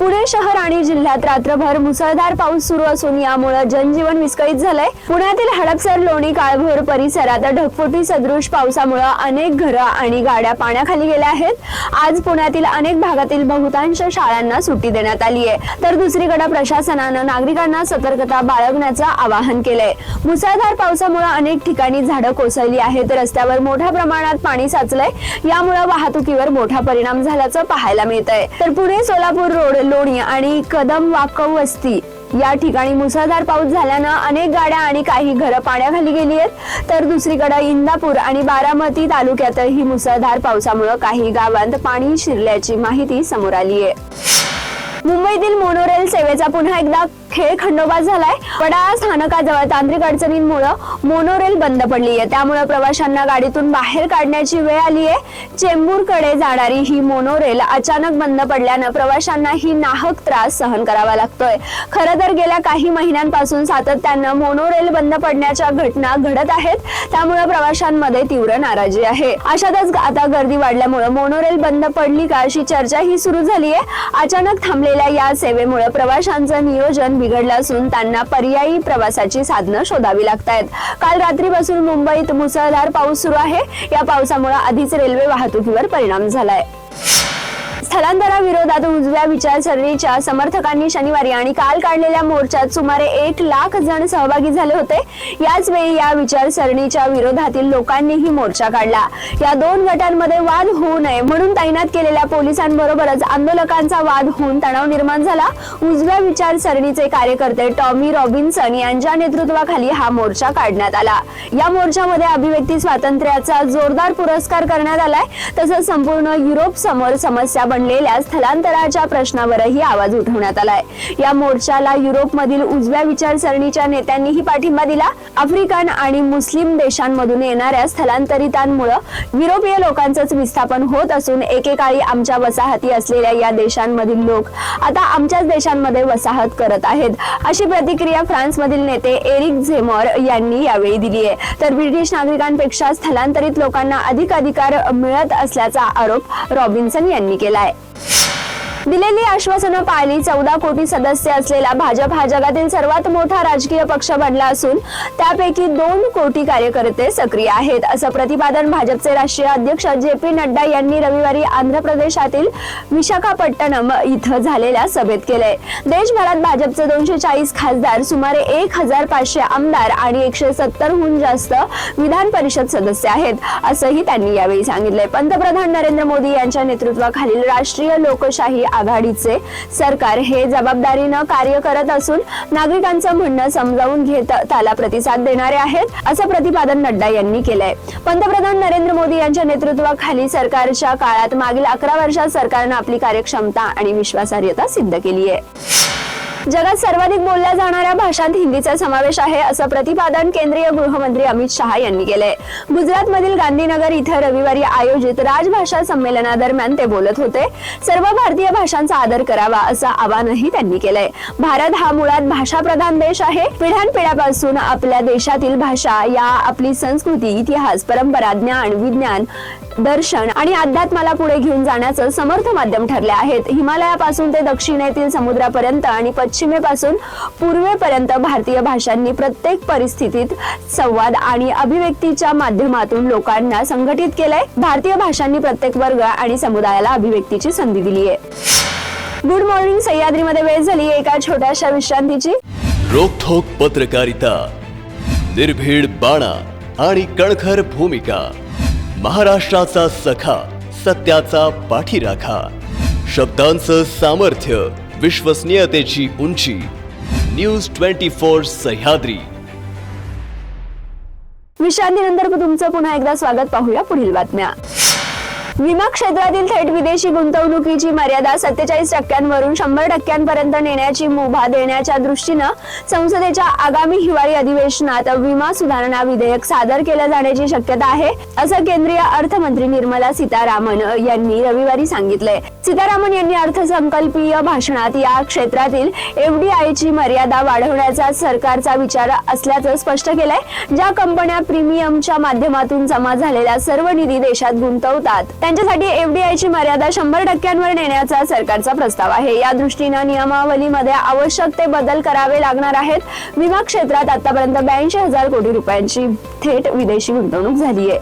पुणे शहर आणि जिल्ह्यात रात्रभर मुसळधार पाऊस सुरू असून यामुळे जनजीवन विस्कळीत झालंय. पुण्यातील हडपसर लोणी काळभोर परिसरात ढगफुटी सदृश पावसामुळे अनेक घरं आणि गाड्या पाण्याखाली गेल्या आहेत. आज पुण्यातील अनेक भागातील बहुतांश शाळांना सुट्टी देण्यात आली आहे. तर दुसरीकडे प्रशासनानं नागरिकांना सतर्कता बाळगण्याचं आवाहन केलंय. मुसळधार पावसामुळे अनेक ठिकाणी झाडं कोसळली आहेत. रस्त्यावर मोठ्या प्रमाणात पाणी साचलंय. यामुळे वाहतुकीवर मोठा परिणाम झाल्याचं पाहायला मिळत आहे तर पुणे सोलापूर रोड लोणी आणि कदम वाकव वस्ती या ठिकाणी मुसळधार पाऊस झाल्यानं अनेक गाड्या आणि काही घरं पाण्याखाली गेली आहेत. तर दुसरीकडे इंदापूर आणि बारामती तालुक्यातही मुसळधार पावसामुळे काही गावांत पाणी शिरल्याची माहिती समोर आली आहे मुंबईतील मोनोरेल सेवेचा पुन्हा एकदा खेळ खंडोबा झालाय. वडाळा स्थानकाजवळ तांत्रिक अडचणींमुळे मोनोरेल बंद पडली आहे. त्यामुळे प्रवाशांना गाडीतून बाहेर काढण्याची वेळ आली आहे. चेंबूरकडे जाणारी ही मोनोरेल अचानक बंद पडल्यानं प्रवाशांना ही नाहक त्रास सहन करावा लागतोय. खरं तर गेल्या काही महिन्यांपासून सातत्यानं मोनोरेल बंद पडण्याच्या घटना घडत आहेत. त्यामुळे प्रवाशांमध्ये तीव्र नाराजी आहे. अशातच आता गर्दी वाढल्यामुळे मोनोरेल बंद पडली का अशी चर्चा ही सुरू झाली आहे अचानक थांबलेल्या या सेवेमुळे प्रवाशांचं नियोजन बिघडलं असून त्यांना पर्यायी प्रवासाची साधनं शोधावी लागतायत. काल रात्रीपासून मुंबईत मुसळधार पाऊस सुरू आहे. या पावसामुळे आधीच रेल्वे वाहतुकीवर परिणाम झालाय. स्थलांतराविरोधात उजव्या विचारसरणीच्या समर्थकांनी शनिवारी आणि काल काढलेल्या मोर्चात सुमारे एक लाख जण सहभागी झाले होते. याच वेळी या विचारसरणीच्या विरोधातील लोकांनीही मोर्चा काढला. या दोन गटांमध्ये वाद होऊ नये म्हणून तैनात केलेल्या पोलिसांबरोबरच आंदोलकांचा वाद होऊन तणाव निर्माण झाला. उजव्या विचारसरणीचे कार्यकर्ते टॉमी रॉबिन्सन यांच्या नेतृत्वाखाली हा मोर्चा काढण्यात आला. या मोर्चामध्ये अभिव्यक्ती स्वातंत्र्याचा जोरदार पुरस्कार करण्यात आलाय. तसंच संपूर्ण युरोप समोर समस्या बनली बनलेल्या स्थलांतराच्या प्रश्नावरही आवाज उठवण्यात आलाय. या मोर्चाला युरोपमधील उजव्या विचारसरणीच्या नेत्यांनीही पाठिंबा दिला. आफ्रिकन आणि मुस्लिम देशांमधून येणाऱ्या स्थलांतरितांमुळे युरोपीय लोकांचंच विस्थापन होत असून एकेकाळी आमच्या वसाहती असलेल्या या देशांमधील लोक आता आमच्याच देशांमध्ये वसाहत करत आहेत. अशी प्रतिक्रिया फ्रान्समधील नेते एरिक झेमॉर यांनी यावेळी दिली आहे. तर ब्रिटिश नागरिकांपेक्षा स्थलांतरित लोकांना अधिक अधिकार मिळत असल्याचा आरोप रॉबिन्सन यांनी केलाय. दिलेली आश्वासनं पाळली चौदा कोटी सदस्य असलेला भाजप हा जगातील सर्वात मोठा राजकीय पक्ष बनला असून त्यापैकी दोन कोटी कार्यकर्ते सक्रिय आहेत. असं प्रतिपादन भाजपचे राष्ट्रीय अध्यक्ष जे पी नड्डा यांनी रविवारी आंध्र प्रदेशातील विशाखापट्टणम इथं झालेल्या सभेत केलंय. देशभरात भाजपचे दोनशे चाळीस खासदार सुमारे एक हजार पाचशे आमदार आणि एकशे सत्तरहून जास्त विधान परिषद सदस्य आहेत असंही त्यांनी यावेळी सांगितलंय. पंतप्रधान नरेंद्र मोदी यांच्या नेतृत्वाखालील राष्ट्रीय लोकशाही आघाडीचे. सरकार हे जबाबदारीनं कार्य करत असून नागरिकांचं म्हणणं समजावून घेत त्याला प्रतिसाद देणारे आहेत असं प्रतिपादन नड्डा यांनी केलंय. पंतप्रधान नरेंद्र मोदी यांच्या नेतृत्वाखाली सरकारच्या काळात मागील अकरा वर्षात सरकारनं आपली कार्यक्षमता आणि विश्वासार्हता सिद्ध केली आहे जगात सर्वाधिक बोलल्या जाणाऱ्या भाषांत हिंदीचा समावेश आहे असं प्रतिपादन केंद्रीय गृहमंत्री अमित शहा यांनी केलंय. गुजरातमधील गांधीनगर इथं रविवारी आयोजित राजभाषा संमेलनादरम्यान ते बोलत होते. सर्व भारतीय भाषांचा आदर करावा असं आवाहनही त्यांनी केलंय. भारत हा मुळात भाषाप्रधान देश आहे. पिढ्यानपिढ्यापासून आपल्या देशातील भाषा या आपली संस्कृती इतिहास परंपरा ज्ञान विज्ञान दर्शन आणि अध्यात्माला पुढे घेऊन जाण्याचं समर्थ माध्यम ठरले आहेत. हिमालयापासून ते दक्षिणेतील समुद्रापर्यंत आणि पश्चिमेपासून पूर्वेपर्यंत भारतीय भाषांनी प्रत्येक परिस्थितीत संवाद आणि अभिव्यक्तीच्या माध्यमातून लोकांना संघटित केलंय. भारतीय भाषांनी प्रत्येक वर्ग आणि समुदायाला अभिव्यक्तीची संधी दिली आहे. गुड मॉर्निंग सह्याद्रीमध्ये वेळ झाली एका छोट्याशा विश्रांतीची. रोखोक पत्रकारिता निर्भीड बाणा आणि कणखर भूमिका महाराष्ट्राचा सखा सत्याचा पाठीराखा शब्दांचं सामर्थ्य विश्वसनीयतेची उंची. न्यूज ट्वेंटी फोर सह्याद्री विश्रांतीनंतर तुमचं पुन्हा एकदा स्वागत पाहूया पुढील बातम्या. विमा क्षेत्रातील थेट विदेशी गुंतवणुकीची मर्यादा सत्तेचाळीस टक्क्यांवरून शंभर टक्क्यांपर्यंत नेण्याची मुभा देण्याच्या दृष्टीनं संसदेच्या आगामी हिवाळी अधिवेशनात विमा सुधारणा विधेयक सादर केलं जाण्याची शक्यता आहे असं केंद्रीय अर्थमंत्री निर्मला सीतारामन यांनी रविवारी सांगितलंय. सीतारामन यांनी अर्थसंकल्पीय भाषणात या क्षेत्रातील एफडीआयची मर्यादा वाढवण्याचा सरकारचा विचार असल्याचं स्पष्ट केलंय ज्या कंपन्या प्रीमियमच्या माध्यमातून जमा झालेला सर्व निधी देशात गुंतवतात. त्यांच्यासाठी एफडीआयची मर्यादा शंभर टक्क्यांवर नेण्याचा सरकारचा प्रस्ताव आहे. या दृष्टीनं नियमावलीमध्ये आवश्यक ते बदल करावे लागणार आहेत. विमा क्षेत्रात आतापर्यंत ब्याऐंशी हजार कोटी रुपयांची थेट विदेशी गुंतवणूक झाली आहे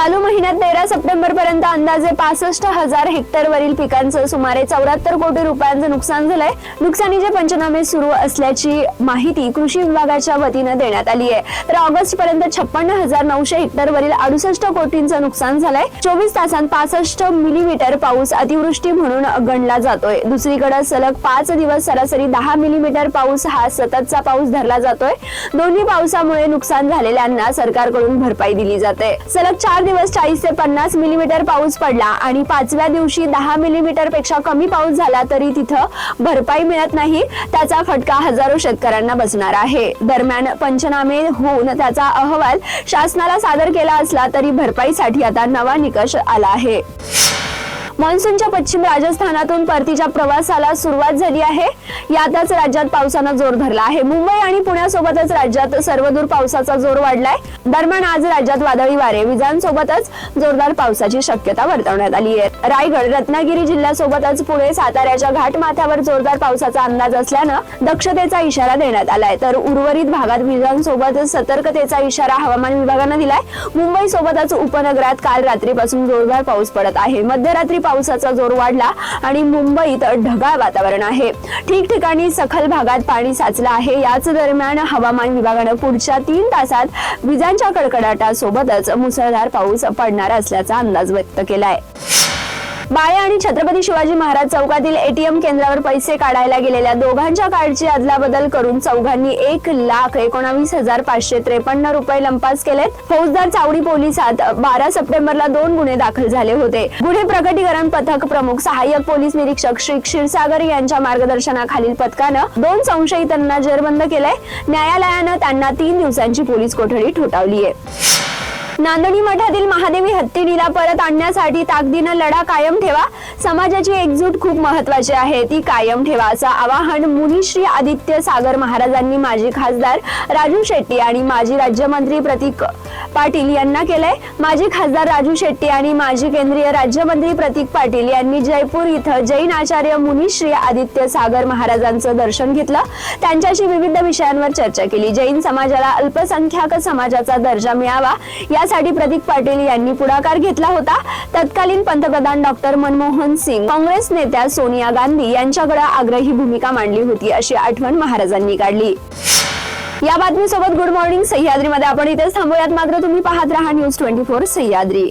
चालू महिन्यात तेरा सप्टेंबर पर्यंत अंदाजे पासष्ट हजार हेक्टर वरील पिकांचं सुमारे चौऱ्याहत्तर कोटी रुपयांचं नुकसान झालंय. नुकसानीचे पंचनामे सुरू असल्याची माहिती कृषी विभागाच्या वतीनं देण्यात आली आहे. तर ऑगस्ट पर्यंत छप्पन्न हजार नऊशे हेक्टर वरील अडुसष्ट कोटींचं नुकसान झालंय. चोवीस तासांत पासष्ट मिलीमीटर पाऊस अतिवृष्टी म्हणून गणला जातोय. दुसरीकडे सलग पाच दिवस सरासरी दहा मिलीमीटर पाऊस हा सततचा पाऊस धरला जातोय. दोन्ही पावसामुळे नुकसान झालेल्यांना सरकारकडून भरपाई दिली जाते. सलग चार दिवस चाळीस ते पन्नास मिलीमीटर पाऊस पडला आणि पाचव्या दिवशी दहा मिलीमीटरपेक्षा कमी पाऊस झाला तरी तिथं भरपाई मिळत नाही. त्याचा फटका हजारो शेतकऱ्यांना बसणार आहे. दरम्यान पंचनामे होऊन त्याचा अहवाल शासनाला सादर केला असला तरी भरपाईसाठी आता नवा निकष आला आहे. मान्सूनच्या पश्चिम राजस्थानातून परतीच्या प्रवासाला सुरुवात झाली आहे. यातच राज्यात पावसानं जोर धरला आहे. मुंबई आणि पुण्यासोबतच राज्यात सर्वदूर पावसाचा जोर वाढलाय. दरम्यान आज राज्यात वादळी वारे. विजांसोबतच जोरदार पावसाची शक्यता वर्तवण्यात आली आहे. रायगड रत्नागिरी जिल्ह्यासोबतच पुणे साताऱ्याच्या घाटमाथ्यावर जोरदार पावसाचा अंदाज असल्यानं दक्षतेचा इशारा देण्यात आलाय. तर उर्वरित भागात विजांसोबत सतर्कतेचा इशारा हवामान विभागानं दिलाय. मुंबई सोबतच उपनगरात काल रात्रीपासून जोरदार पाऊस पडत आहे. मध्यरात्री पावसाचा जोर वाढला आणि मुंबईत ढगाळ वातावरण आहे. ठिकठिकाणी सखल भागात पाणी साचलं आहे. याच दरम्यान हवामान विभागानं पुढच्या तीन तासात विजांच्या कडकडाटासोबतच मुसळधार पाऊस पडणार असल्याचा अंदाज व्यक्त केलाय. बाळे आणि छत्रपती शिवाजी महाराज चौकातील एटीएम केंद्रावर पैसे काढायला गेलेल्या दोघांच्या कार्डची अदलाबदल करून चौघांनी एक लाख एकोणावीस हजार पाचशे त्रेपन्न रुपये लंपास केलेत. फौजदार चावडी पोलिसात बारा सप्टेंबरला दोन गुन्हे दाखल झाले होते. गुन्हे प्रकटीकरण पथक प्रमुख सहाय्यक पोलीस निरीक्षक श्री क्षीरसागर यांच्या मार्गदर्शनाखालील पथकानं दोन संशयितांना जेरबंद केलंय. न्यायालयानं त्यांना तीन दिवसांची पोलीस कोठडी ठोठावली आहे नांदणी मठातील महादेवी हत्तीनीला परत आणण्यासाठी ताकदीनं लढा कायम ठेवा. समाजाची एकजूट खूप महत्वाची आहे. ती कायम ठेवा असं आवाहन मुनिश्री आदित्य सागर महाराजांनी माजी खासदार राजू शेट्टी आणि माजी राज्यमंत्री प्रतीक पाटील यांना केलंय. माजी खासदार राजू शेट्टी आणि माजी केंद्रीय राज्यमंत्री प्रतीक पाटील यांनी जयपूर इथं जैन आचार्य मुनिश्री आदित्य सागर महाराजांचं दर्शन घेतलं. त्यांच्याशी विविध विषयांवर चर्चा केली. जैन समाजाला अल्पसंख्याक समाजाचा दर्जा मिळावा. या यासाठी प्रतीक पाटील यांनी पुढाकार घेतला होता. तत्कालीन पंतप्रधान डॉक्टर मनमोहन सिंग काँग्रेस नेत्या सोनिया गांधी यांच्याकडे आग्रही भूमिका मांडली होती अशी आठवण महाराजांनी काढली. या बातमीसोबत गुड मॉर्निंग सह्याद्रीमध्ये. आपण इथेच थांबूयात. मात्र तुम्ही पाहत राहा न्यूज ट्वेंटी फोर सह्याद्री.